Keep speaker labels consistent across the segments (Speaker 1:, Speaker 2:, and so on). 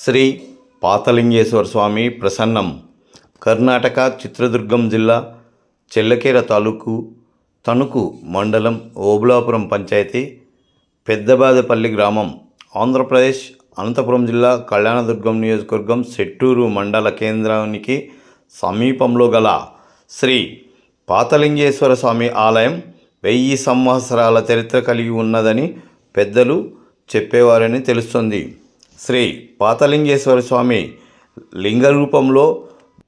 Speaker 1: శ్రీ పాతలింగేశ్వర స్వామి ప్రసన్నం కర్ణాటక చిత్రదుర్గం జిల్లా చెల్లకేర తాలూకు తణుకు మండలం ఓబులాపురం పంచాయతీ పెద్దబాదపల్లి గ్రామం ఆంధ్రప్రదేశ్ అనంతపురం జిల్లా కళ్యాణదుర్గం నియోజకవర్గం సెట్టూరు మండల కేంద్రానికి సమీపంలో గల శ్రీ పాతలింగేశ్వర స్వామి ఆలయం వెయ్యి సంవత్సరాల చరిత్ర కలిగి ఉన్నదని పెద్దలు చెప్పేవారని తెలుస్తుంది. శ్రీ పాతలింగేశ్వర స్వామి లింగ రూపంలో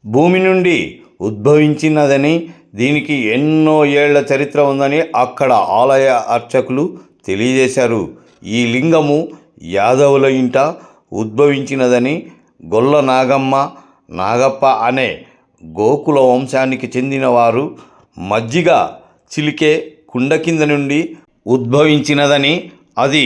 Speaker 1: భూమి నుండి ఉద్భవించినదని దీనికి ఎన్నో ఏళ్ళ చరిత్ర ఉందని అక్కడ ఆలయ అర్చకులు తెలియజేశారు. ఈ లింగము యాదవుల ఇంట ఉద్భవించినదని గొల్ల నాగమ్మ నాగప్ప అనే గోకుల వంశానికి చెందినవారు మజ్జిగ చిలికే కుండ కింద నుండి ఉద్భవించినదని అది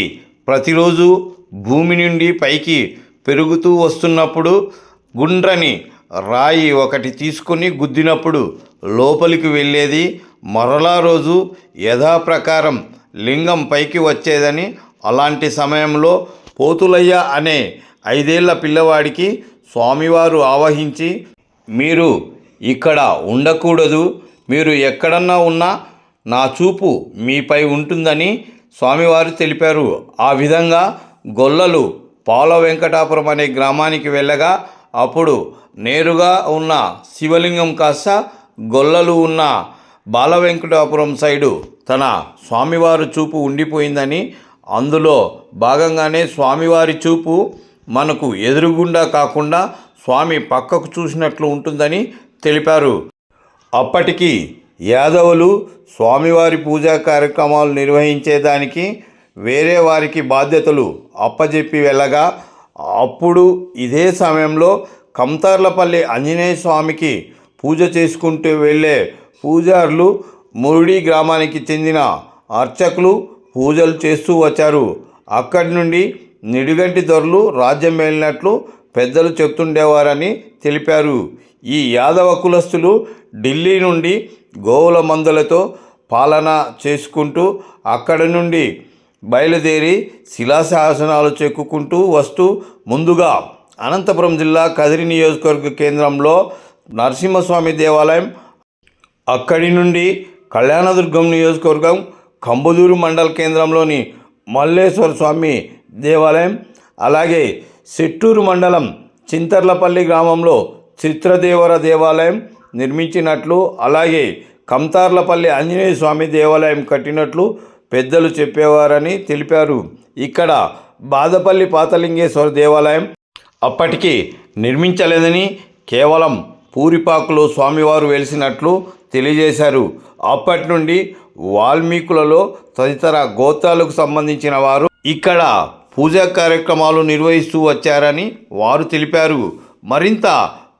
Speaker 1: ప్రతిరోజు భూమి నుండి పైకి పెరుగుతూ వస్తున్నప్పుడు గుండ్రని రాయి ఒకటి తీసుకొని గుద్దినప్పుడు లోపలికి వెళ్ళేది మరలా రోజు యథాప్రకారం లింగం పైకి వచ్చేదని అలాంటి సమయంలో పోతులయ్య అనే ఐదేళ్ళ పిల్లవాడికి స్వామివారు ఆవహించి మీరు ఇక్కడ ఉండకూడదు మీరు ఎక్కడన్నా ఉన్నా నా చూపు మీపై ఉంటుందని స్వామివారు తెలిపారు. ఆ విధంగా గొల్లలు పాల వెంకటాపురం అనే గ్రామానికి వెళ్ళగా అప్పుడు నేరుగా ఉన్న శివలింగం కాస్త గొల్లలు ఉన్న బాల వెంకటాపురం సైడు తన స్వామివారి చూపు ఉండిపోయిందని అందులో భాగంగానే స్వామివారి చూపు మనకు ఎదురుగుండా కాకుండా స్వామి పక్కకు చూసినట్లు ఉంటుందని తెలిపారు. అప్పటికి యాదవులు స్వామివారి పూజా కార్యక్రమాలు నిర్వహించేదానికి వేరే వారికి బాధ్యతలు అప్పజెప్పి వెళ్ళగా అప్పుడు ఇదే సమయంలో కంతార్లపల్లి ఆంజనేయ స్వామికి పూజ చేసుకుంటూ వెళ్ళే పూజారులు మురుడి గ్రామానికి చెందిన అర్చకులు పూజలు చేస్తూ వచ్చారు. అక్కడి నుండి నిడుగంటి దొరలు రాజ్యం వెళ్ళినట్లు పెద్దలు చెప్తుండేవారని తెలిపారు. ఈ యాదవ కులస్తులు ఢిల్లీ నుండి గోవుల మందులతో పాలన చేసుకుంటూ అక్కడి నుండి బయలుదేరి శిలాశాసనాలు చెక్కుకుంటూ వస్తూ ముందుగా అనంతపురం జిల్లా కదిరి నియోజకవర్గ కేంద్రంలో నరసింహస్వామి దేవాలయం అక్కడి నుండి కళ్యాణదుర్గం నియోజకవర్గం కంబదూరు మండల కేంద్రంలోని మల్లేశ్వర స్వామి దేవాలయం అలాగే సెట్టూరు మండలం చింతర్లపల్లి గ్రామంలో చిత్రదేవర దేవాలయం నిర్మించినట్లు అలాగే కంతార్లపల్లి ఆంజనేయ స్వామి దేవాలయం కట్టినట్లు పెద్దలు చెప్పేవారని తెలిపారు. ఇక్కడ బాదపల్లి పాతలింగేశ్వర దేవాలయం అప్పటికి నిర్మించలేదని కేవలం పూరిపాకులో స్వామివారు వెలిసినట్లు తెలియజేశారు. అప్పటి నుండి వాల్మీకులలో తదితర గోత్రాలకు సంబంధించిన వారు ఇక్కడ పూజా కార్యక్రమాలు నిర్వహిస్తూ వచ్చారని వారు తెలిపారు. మరింత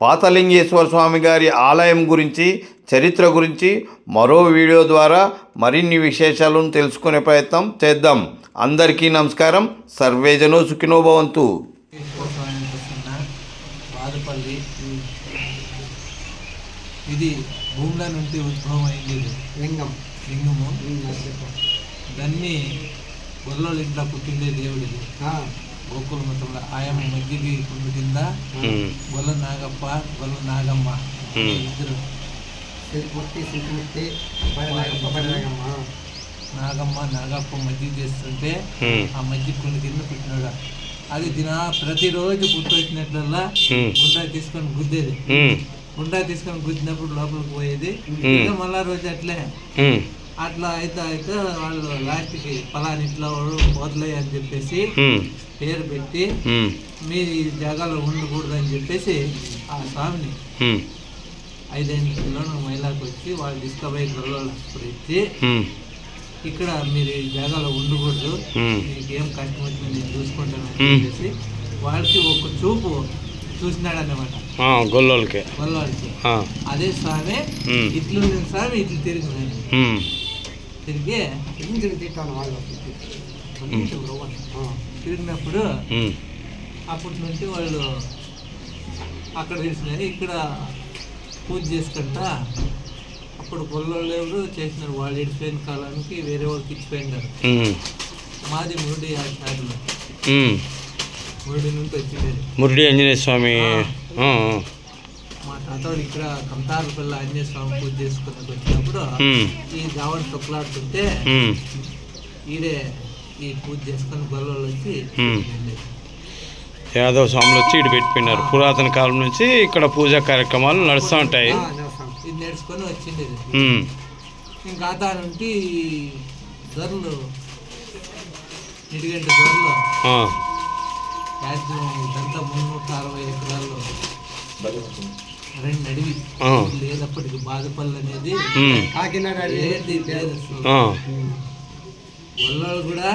Speaker 1: పాతలింగేశ్వర స్వామి గారి ఆలయం గురించి చరిత్ర గురించి మరో వీడియో ద్వారా మరిన్ని విశేషాలను తెలుసుకునే ప్రయత్నం చేద్దాం. అందరికీ నమస్కారం. సర్వేజనో సుఖినో భవంతు.
Speaker 2: ఇది భూముల నుండి ఉద్భవం అయింది
Speaker 3: లింగం.
Speaker 2: లింగము. దాన్ని గొల్లోళ్ళ ఇంట్లో పుట్టిండే దేవుడిది
Speaker 3: ఆ,
Speaker 2: గోకుల మతంలో ఆయమ్మ మధ్యకి కుండు కింద గొల్ల నాగప్ప గొల్ల నాగమ్మ ఇద్దరు
Speaker 3: సిరిపుట్టి సిరిపుట్టి బడనాగమ్మ
Speaker 2: నాగమ్మ నాగప్ప మధ్య చేస్తుంటే ఆ మధ్య కుండు కింద పుట్టినాడు అది దిన ప్రతిరోజు పుట్టు వచ్చినట్లల్లా గుండా తీసుకొని గుద్దేది గుండా తీసుకొని గుద్దినప్పుడు లోపలికి పోయేది ఇంకా మళ్ళా రోజు అట్లే అట్లా అయితే అయితే వాళ్ళు లాస్ట్కి పలాని ఇట్లా వాడు పోతలయ్య అని చెప్పేసి పేరు పెట్టి మీరు ఈ జాగాలో ఉండకూడదని చెప్పేసి ఆ స్వామిని ఐదైదు కిలోలు మైలాకు వచ్చి వాళ్ళు తీసుకుపోయి గొర్రెలు ఇచ్చి ఇక్కడ మీరు ఈ జాగాలో ఉండకూడదు. మీకు ఏం కష్టం వచ్చింది నేను చూసుకుంటాను అని చెప్పేసి వాళ్ళకి ఒక చూపు చూసినాడు అన్నమాట
Speaker 4: గొల్లోళ్ళకి
Speaker 2: వాళ్ళకి అదే స్వామి ఇట్లు స్వామి ఇట్లు తిరిగినాడు తిరిగి
Speaker 3: ఇంజిన్ తిట్టాను వాళ్ళు
Speaker 2: తిరిగినప్పుడు అప్పటి నుంచి వాళ్ళు అక్కడ తెలిసినారు ఇక్కడ పూజ చేసుకుంటా అప్పుడు గొల్లోళ్ళు ఎవరు చేసినారు వాళ్ళు ఇడిపోయిన కాలానికి వేరే వాళ్ళకి ఇచ్చిపోయినారు. మాది మురుడి ఆచార్యులు మురడి నుండి వచ్చిండేది
Speaker 4: మురడి ఆంజనేయ స్వామి.
Speaker 2: మా తాతవాడు ఇక్కడ కంతారు పిల్ల ఆంజనేయ స్వామి పూజ చేసుకున్నట్టు వచ్చినప్పుడు ఈ రావణ తొక్కలాడుతుంటే ఈడే ఈ పూజ చేసుకొని గొల్లలు వచ్చి.
Speaker 4: యాదవ స్వాములు వచ్చి ఇటు పెట్టిపోయినారు. పురాతన కాలం నుంచి ఇక్కడ పూజా కార్యక్రమాలు నడుస్తూ ఉంటాయి.
Speaker 2: ఇది నేర్చుకొని వచ్చిండేది
Speaker 4: ఉమ్,
Speaker 2: ఇంకా నుండి ధరలు ఇడిగంట ధరలు రాజ్యం ఇదంతా మున్నూట అరవై ఎకరాల్లో రెండు అడివి బాధపల్లి అనేది
Speaker 3: కాకినాడ
Speaker 2: లేదు.
Speaker 4: ఆ,
Speaker 2: వాళ్ళు కూడా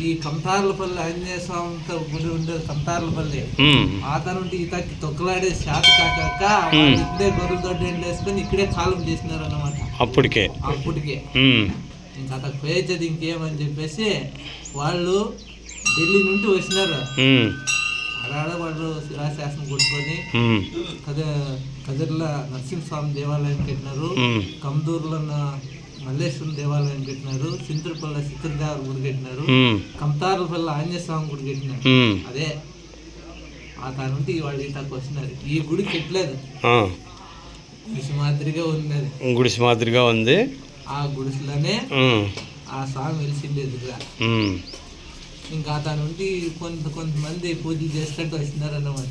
Speaker 2: ఈ కంతార్లపల్లి ఆంజనేయ స్వామితో గుడి ఉండేది కంతార్లపల్లి
Speaker 4: ఉమ్,
Speaker 2: ఆ నుండి ఈతకి తొక్కలాడే శాత కాక వాళ్ళు ఇక్కడే గొర్రెల దొడ్డ వేసుకొని ఇక్కడే కాలం చేసినారు అన్నమాట
Speaker 4: అప్పటికే.
Speaker 2: అప్పటికే ఇంకా అతను పేచది ఇంకేమని చెప్పేసి వాళ్ళు ఢిల్లీ నుండి వచ్చినారు. ఆడాడ వాళ్ళు శిలాశాసనం కొట్టుకొని కద కదిర్ల నరసింహస్వామి దేవాలయం కట్టినారు. కమ్దూర్లో మల్లేశ్వరం దేవాలయం కట్టినారు. చింతలపల్లి చిత్రదేవర గుడి కట్టినారు. కంతారుపల్లి ఆంజనేయ స్వామి గుడి కట్టినారు. అదే. ఆ దాని నుండి వాళ్ళు ఇటాకు వచ్చినారు. ఈ గుడి కట్టలేదు. గుడిసి మాదిరిగా ఉన్నది
Speaker 4: గుడిసి మాదిరిగా ఉంది.
Speaker 2: ఆ గుడిసెలోనే ఆ స్వామి వెలిసిండేదిగా
Speaker 4: ఉమ్,
Speaker 2: ఇంకా దాని నుండి కొంత కొంతమంది పూజలు చేసుకుంటూ వచ్చినారు అన్నమాట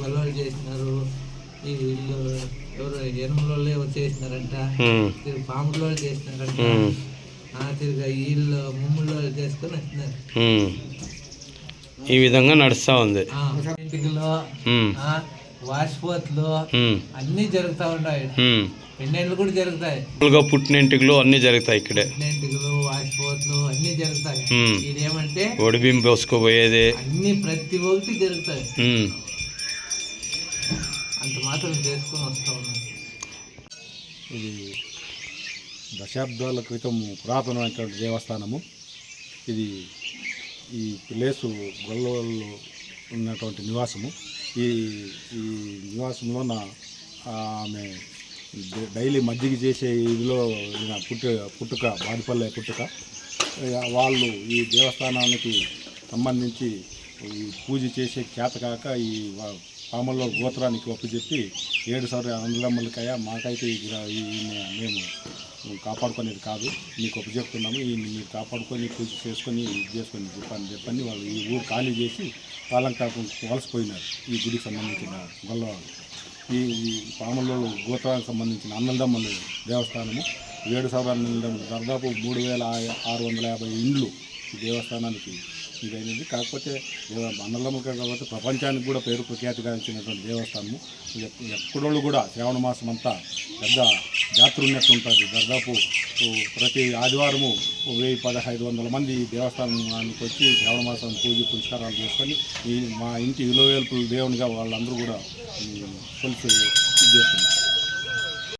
Speaker 2: గొల్లలు చేసినారు ఈ వీళ్ళు ఎవరు ఎనుములలో ఎవరు చేసినారంట తిరిగి పాములో చేసినారంట. ఆ తిరిగి వీళ్ళు ముమ్ములో చేసుకొని వచ్చినారు.
Speaker 4: ఈ విధంగా నడుస్తూ ఉంది.
Speaker 2: వాసిపోతులు అన్నీ జరుగుతూ ఉంటాయి. పెన్నెండ్లు కూడా జరుగుతాయి.
Speaker 4: మామూలుగా పుట్టినింటికి అన్నీ జరుగుతాయి ఇక్కడే.
Speaker 2: పెన్నెంటికలు వాసిపోతులు అన్నీ జరుగుతాయి. ఇదేమంటే
Speaker 4: ఒడిబిం పోసుకోబోయేది
Speaker 2: అన్ని ప్రతి ఒక్కటి జరుగుతాయి. అంత మాత్రం చేసుకొని వస్తూ ఉన్నాం.
Speaker 5: ఇది దశాబ్దాల క్రితం పురాతనమైనటువంటి దేవస్థానము. ఇది ఈ ప్లేసు గొల్లవల్లో ఉన్నటువంటి నివాసము. ఈ ఈ నివాసంలో నా ఆమె డైలీ మజ్జిగ చేసే ఇదిలో పుట్టు పుట్టుక బాడిపల్లె పుట్టుక. వాళ్ళు ఈ దేవస్థానానికి సంబంధించి ఈ పూజ చేసే ఖ్యాత కాక ఈ వా- పామల్లో గోత్రానికి ఒప్పచెప్పి ఏడు సార్లు అందులమ్మలకాయ మాకైతే ఈ మేము కాపాడుకునేది కాదు. మీకు ఒప్పచెప్తున్నాము ఈ మీరు కాపాడుకొని పూజ చేసుకొని ఇది చేసుకొని చెప్పని చెప్పని వాళ్ళు ఈ ఊరు ఖాళీ చేసి వాళ్ళంకాపు వలసిపోయినారు. ఈ గుడికి సంబంధించిన గొల్లవాళ్ళు. ఈ ఈ గోత్రానికి సంబంధించిన అన్నదమ్మలు దేవస్థానము. ఏడు సవరాల దాదాపు మూడు వేల ఆరు వందల యాభై ఇండ్లు దేవస్థానానికి ఇదైనది కాకపోతే మండలముఖ కాబట్టి ప్రపంచానికి కూడా పేరు ప్రఖ్యాతిగాంచినటువంటి దేవస్థానము ఎక్కడోళ్ళు కూడా శ్రావణ మాసం అంతా పెద్ద జాతర ఉన్నట్టు ఉంటుంది దాదాపు ప్రతి ఆదివారము వెయ్యి పదహైదు వందల మంది ఈ దేవస్థానానికి వచ్చి శ్రావణ మాసం పూజ పురస్కారాలు చేసుకొని ఈ మా ఇంటి విలువేల్పుల దేవునిగా వాళ్ళందరూ కూడా కొలిసి ఇది చేస్తున్నారు